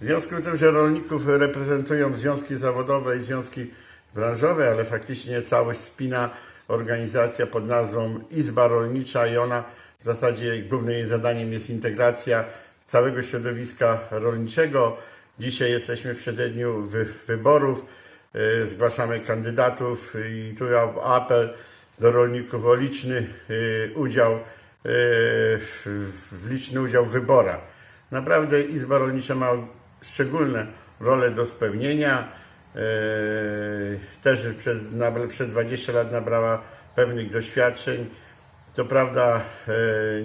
W związku z tym, że rolników reprezentują związki zawodowe i związki branżowe, ale faktycznie całość spina organizacja pod nazwą Izba Rolnicza i ona w zasadzie głównym jej zadaniem jest integracja całego środowiska rolniczego. Dzisiaj jesteśmy w przededniu wy, wyborów, e, zgłaszamy kandydatów i tu ja apel do rolników o liczny e, udział, w, w liczny udział w wyborach. Naprawdę Izba Rolnicza ma szczególne role do spełnienia. E, Też przed, na- przed 20 lat nabrała pewnych doświadczeń. Co prawda e,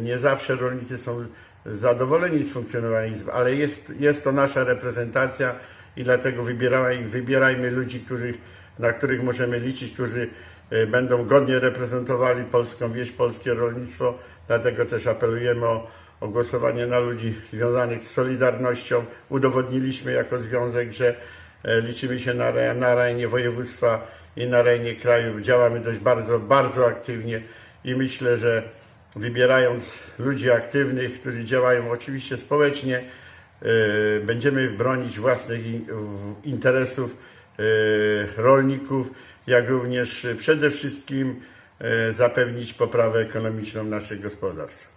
nie zawsze rolnicy są zadowoleni z funkcjonowania Izby, ale jest, jest to nasza reprezentacja i dlatego wybierajmy, wybierajmy ludzi, których, na których możemy liczyć, którzy e, będą godnie reprezentowali polską wieś, polskie rolnictwo. Dlatego też apelujemy o, o głosowanie na ludzi związanych z Solidarnością. Udowodniliśmy jako związek, że e, liczymy się na, na województwa i na arenie kraju. Działamy dość bardzo, bardzo aktywnie i myślę, że wybierając ludzi aktywnych, którzy działają oczywiście społecznie, e, będziemy bronić własnych interesów e, rolników, jak również przede wszystkim zapewnić poprawę ekonomiczną naszych gospodarstw.